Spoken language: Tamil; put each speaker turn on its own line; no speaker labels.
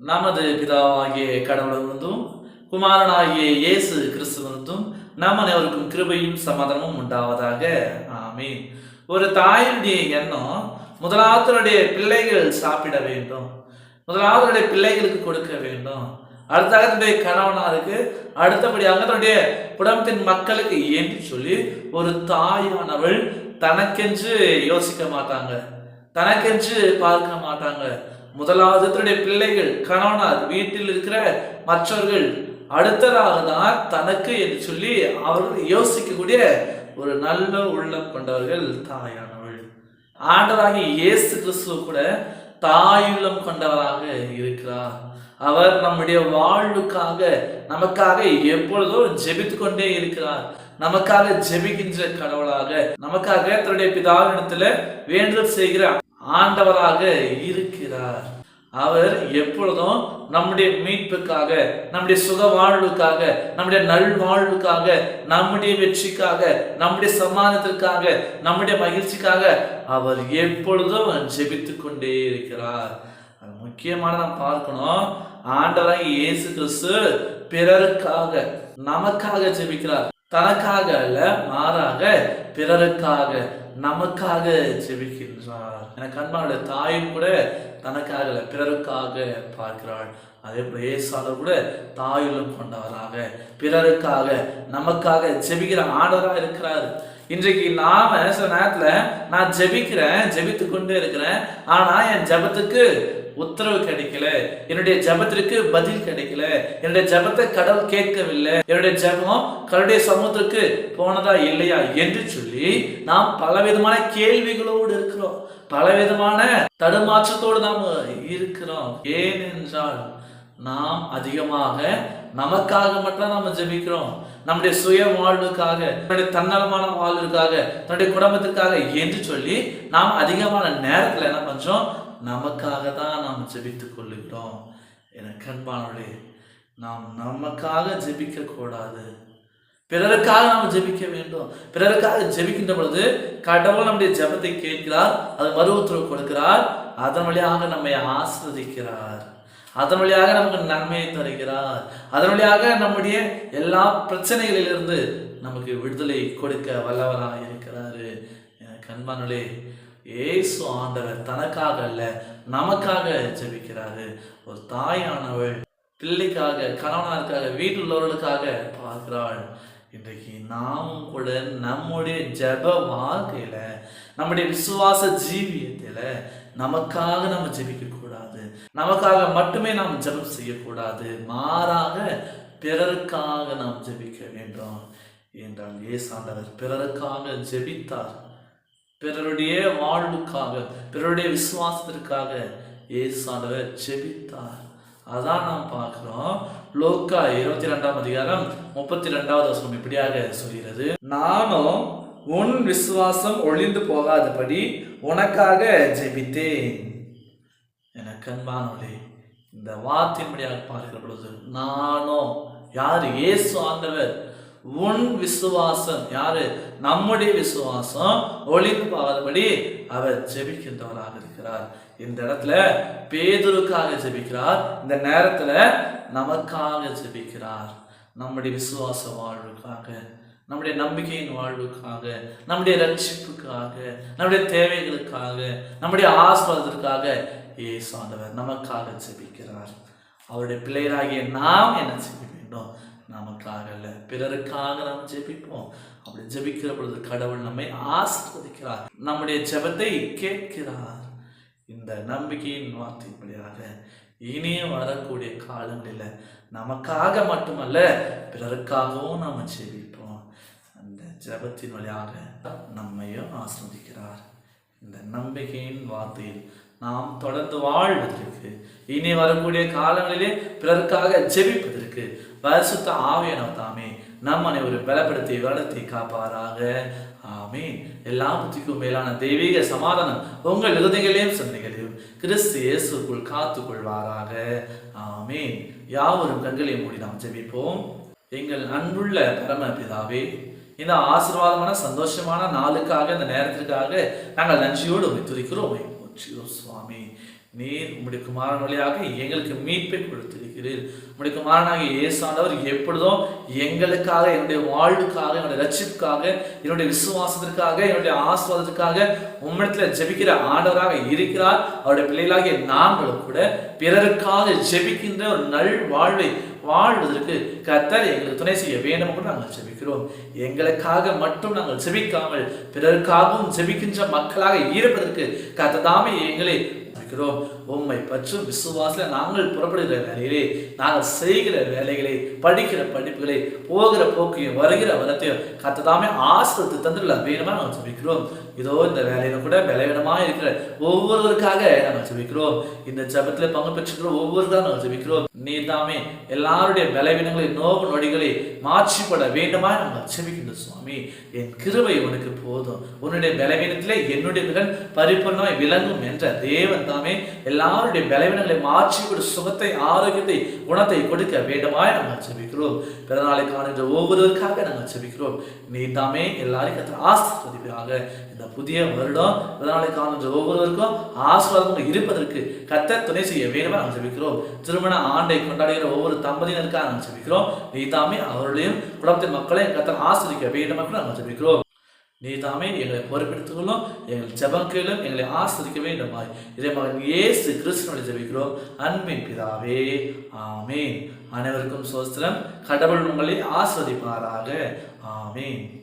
நமது பிதாவாகிய கடவுளிருந்தும் குமாரனாகிய இயேசு கிறிஸ்துவிருந்தும் நம் அனைவருக்கும் கிருபையும் சமாதானமும் உண்டாவதாக. ஆமீன். ஒரு தாயினுடைய எண்ணம் முதலாவதனுடைய பிள்ளைகள் சாப்பிட வேண்டும். முதலாவதுடைய பிள்ளைகளுக்கு கொடுக்க வேண்டும். அடுத்தாக தன்னுடைய கணவனாருக்கு அடுத்தபடியாக தன்னுடைய குடும்பத்தின் மக்களுக்கு என்று சொல்லி ஒரு தாயானவள் தனக்கென்று யோசிக்க மாட்டாங்க. தனக்கென்று பார்க்க மாட்டாங்க. முதலாவது தன்னுடைய பிள்ளைகள் கணவனார் வீட்டில் இருக்கிற மற்றவர்கள் அடுத்ததாக தான் தனக்கு என்று சொல்லி அவர்கள் யோசிக்கக்கூடிய ஒரு நல்ல உள்ளம் கொண்டவர்கள் தாயானவள் ஆண்டவராகிய இயேசு கிறிஸ்துவ கூட தாயுள்ளம் கொண்டவராக இருக்கிறார். அவர் நம்முடைய வாழ்வுக்காக நமக்காக எப்பொழுதும் ஜெபித்து கொண்டே இருக்கிறார். நமக்காக ஜெபிக்கின்ற கடவுளாக நமக்காக தன்னுடைய பிதாவினத்துல வேண்டுதல் செய்கிறார். ஆண்டவராக இருக்கிறார். அவர் எப்பொழுதும் நம்முடைய மீட்புக்காக நம்முடைய சுக வாழ்வுக்காக நம்முடைய நல்வாழ்வுக்காக நம்முடைய வெற்றிக்காக நம்முடைய சமாதானத்திற்காக நம்முடைய மகிழ்ச்சிக்காக அவர் எப்பொழுதும் ஜெபித்து கொண்டே இருக்கிறார். அது முக்கியமான நாம் பார்க்கணும். ஆண்டவராக இயேசு கிறிஸ்து பிறருக்காக நமக்காக ஜெபிக்கிறார். தனக்காக அல்ல மாறாக பிறருக்காக. நமக்காக ஜெபிக்கின்றார். எனக்கு அன்பான தாயும் கூட தனக்காக பிறருக்காக பார்க்கிறாள். அதே போல ஏசாளர் கூட தாயுள்ளம் கொண்டவராக பிறருக்காக நமக்காக ஜெபிக்கிற ஆண்டவராக இருக்கிறார். இன்றைக்கு நாம சில நேரத்துல நான் ஜெபிக்கிறேன் ஜெபித்து கொண்டே இருக்கிறேன். ஆனா என் ஜெபத்துக்கு உத்தரவு கிடைக்கல. என்னுடைய ஜெபத்திற்கு பதில் கிடைக்கல. என்னுடைய ஜெபத்தை கடவுள் கேட்கவில்லை. என்னுடைய ஜெபம் கடவுளுடைய சமூகத்திற்கு போனதா இல்லையா என்று சொல்லி நாம் பலவிதமான கேள்விகளோடு இருக்கிறோம். பலவிதமான தடுமாற்றத்தோடு நாம் இருக்கிறோம். ஏனென்றால் நாம் அதிகமாக நமக்காக மட்டும் நாம ஜெபிக்கிறோம். நம்முடைய சுய வாழ்வுக்காக நம்முடைய தன்னலமான வாழ்வுக்காக தன்னுடைய குடும்பத்திற்காக என்று சொல்லி நாம் அதிகமான நேரத்தில் என்ன பண்றோம்? நமக்காக தான் நாம் ஜெபித்துக் கொள்ளுகிறோம். என கண்பானவளே நாம் நமக்காக ஜெபிக்க கூடாது. பிறருக்காக நாம் ஜெபிக்க வேண்டும். பிறருக்காக ஜெபிக்கின்ற பொழுது கடவுள் நம்முடைய ஜெபத்தை கேட்கிறார் அது மறு உத்தரவு கொடுக்கிறார் அதன் வழியாக நம்மை ஆஸ்வதிக்கிறார் அதன் வழியாக நமக்கு நன்மையை தருகிறார். அதன் வழியாக நம்முடைய எல்லா பிரச்சனைகளிலிருந்து நமக்கு விடுதலை கொடுக்க வல்லவராக இருக்கிறாரு. எனக்கு ஏசு ஆண்டவர் தனக்காக அல்ல நமக்காக ஜெபிக்கிறாரு. ஒரு தாயானவள் பிள்ளைக்காக கணவனாருக்காக வீட்டில் உள்ளவர்களுக்காக பார்க்கிறாள். இன்றைக்கு நாமும் கூட நம்முடைய ஜெப வாழ்க்கையில் நம்முடைய விசுவாச ஜீவியத்தில் நமக்காக நம்ம ஜெபிக்க கூடாது. நமக்காக மட்டுமே நாம் ஜெபம் செய்யக்கூடாது. மாறாக பிறருக்காக நாம் ஜெபிக்க வேண்டும். என்றால் ஏசாண்டவர் பிறருக்காக ஜெபித்தார். பிறருடைய வாழ்வுக்காக பிறருடைய விசுவாசத்திற்காக ஏசாண்டவர் ஜெபித்தார். அதான் நாம் பார்க்கிறோம். லோக்கா இருபத்தி ரெண்டாம் அதிகாரம் முப்பத்தி ரெண்டாவது வசனம் இப்படியாக சொல்கிறது. நானும் உன் விசுவாசம் ஒளிந்து போகாதபடி உனக்காக ஜெபித்தேன். என கண்பானவளே இந்த வார்த்தையின்படியாக பார்க்கிற பொழுது நானும் யார்? இயேசு ஆண்டவர். உன் விசுவாசம். யாரு? நம்முடைய விசுவாசம். ஒளிந்து போகாதபடி அவர் ஜெபிக்கின்றவராக இருக்கிறார். இந்த இடத்துல பேதுருக்காக ஜெபிக்கிறார். இந்த நேரத்துல நமக்காக ஜெபிக்கிறார். நம்முடைய விசுவாச வாழ்வுக்காக நம்முடைய நம்பிக்கையின் வாழ்வுக்காக நம்முடைய ரட்சிப்புக்காக நம்முடைய தேவைகளுக்காக நம்முடைய ஆஸ்வாதத்திற்காக ஏசாண்டவர் நமக்காக ஜெபிக்கிறார். அவருடைய பிள்ளைகளாகிய நாம் என்ன செய்ய வேண்டும்? நமக்காக அல்ல. பிறருக்காக நாம் ஜெபிப்போம். அப்படி ஜெபிக்கிற பொழுது கடவுள் நம்மை ஆசீர்வதிக்கிறார். நம்முடைய ஜெபத்தை கேட்கிறார். இந்த நம்பிக்கையின் வார்த்தையின்படியாக இனிய வரக்கூடிய காலங்களில் நமக்காக மட்டுமல்ல பிறருக்காகவும் நாம் ஜெபிப்போம். அந்த ஜெபத்தின் வழியாக நம்மையும் ஆஸ்வதிக்கிறார் இந்த நம்பிக்கையின் வார்த்தையில் நாம் தொடர்ந்து வாழ்வதற்கு இனி வரக்கூடிய காலங்களிலே பிறருக்காக ஜெபிப்பதற்கு பரிசுத்த ஆவியானவர் தாமே. நம் அனைவரும் பலப்படுத்தி வளர்த்தி காப்பாராக. ஆமே எல்லா புத்திக்கும் மேலான தெய்வீக சமாதானம் உங்கள் இருதயங்களையும் சந்தைகளையும் கிறிஸ்து இயேசுக்குள் காத்துக்கொள்வாராக. ஆமே யாவரும் கண்களையும் மூடி நாம் ஜெபிப்போம். எங்கள் அன்புள்ள பரம பிதாவே இந்த ஆசீர்வாதமான சந்தோஷமான நாளுக்காக இந்த நேரத்திற்காக நாங்கள் நன்றியோடு உமை துதிக்கிறோம். சுவாமி. நீர் உம்முடைய குமாரன் வழியாக எங்களுக்கு மீட்பை கொடுத்திருக்கிறீர். உம்முடைய குமாரனாகிய இயேசானவர் எப்பொழுதும் எங்களுக்காக என்னுடைய வாழ்வுக்காக என்னுடைய ரட்சிப்புக்காக என்னுடைய விசுவாசத்திற்காக என்னுடைய ஆஸ்வாதத்துக்காக உம்மிடத்தில் ஜெபிக்கிற ஆண்டவராக இருக்கிறார். அவருடைய பிள்ளைகளாகிய நாங்களும் கூட பிறருக்காக ஜெபிக்கின்ற ஒரு நல் வாழ்வை வாழ்வதற்கு கத்தர் எங்களுக்கு துணை செய்ய வேண்டும் என்று நாங்கள் ஜெபிக்கிறோம். எங்களுக்காக மட்டும் நாங்கள் ஜெபிக்காமல் பிறருக்காகவும் ஜெபிக்கின்ற மக்களாக இருப்பதற்கு கத்ததாமே எங்களை இருக்கிறோம். உம்மை பற்றும் விசுவாசல நாங்கள் புறப்படுகிற வேலையிலே நாங்கள் செய்கிற வேலைகளை படிக்கிற படிப்புகளை போகிற போக்கையும் வருகிற வரத்தையும் கத்ததாமே ஆசிரியத்து தந்துள்ள வேணுமா நாங்கள் ஜெபிக்கிறோம். இதோ இந்த வேலையில கூட பலவீனமாக இருக்கிற ஒவ்வொருவருக்காக நாங்கள் ஜெபிக்கிறோம். இந்த ஜபத்தில் பங்கு பெற்றுக்கிற ஒவ்வொருதான் நாங்கள் ஜெபிக்கிறோம். நீ தாமே எல்லாருடைய பலவீனங்களை நோவு நொடிகளை மாற்றிப்பட வேண்டுமா நாங்கள் ஜெபிக்கின்ற சுவாமி. என் கிருவை உனக்கு போதும். உன்னுடைய பலவீனத்திலே என்னுடைய மகன் பரிபூர்ணமாய் விளங்கும் என்ற தேவன் தான் நாமே எல்லாருடைய பலவீனங்களை மாற்றி ஒரு சுகத்தை ஆரோக்கியத்தை குணத்தை கொடுக்க வேண்டுமாய் நாங்கள் ஜெபிக்கிறோம். பிறநாளை காணுகின்ற ஒவ்வொருவருக்காக நாங்கள் ஜெபிக்கிறோம். நீ தாமே எல்லாரையும் ஆசிர்வதிப்பாக இந்த புதிய வருடம் பிறநாளை காணுகின்ற ஒவ்வொருவருக்கும் ஆசீர்வாதங்கள் இருப்பதற்கு கத்த துணை செய்ய வேண்டுமா நாங்கள் ஜெபிக்கிறோம். திருமண ஆண்டை கொண்டாடுகிற ஒவ்வொரு தம்பதியினருக்காக நாங்கள் ஜெபிக்கிறோம். நீ தாமே அவர்களையும் குடும்பத்தின் மக்களையும் கத்த ஆசிரிக்க வேண்டுமா நாங்கள் ஜெபிக்கிறோம். நீ தாமே எங்களை பொறுப்பெடுத்துக் கொள்ளும் எங்கள் ஜபங்களும் எங்களை ஆசிரிக்க வேண்டுமாய் இதே மகன் ஏசு கிறிஸ்துவனை ஜபிக்கிறோம். அன்பின் பிதாவே ஆமேன். அனைவருக்கும் சோஸ்திரம். கடவுள் உங்களை ஆஸ்வதிப்பாராக ஆமேன்.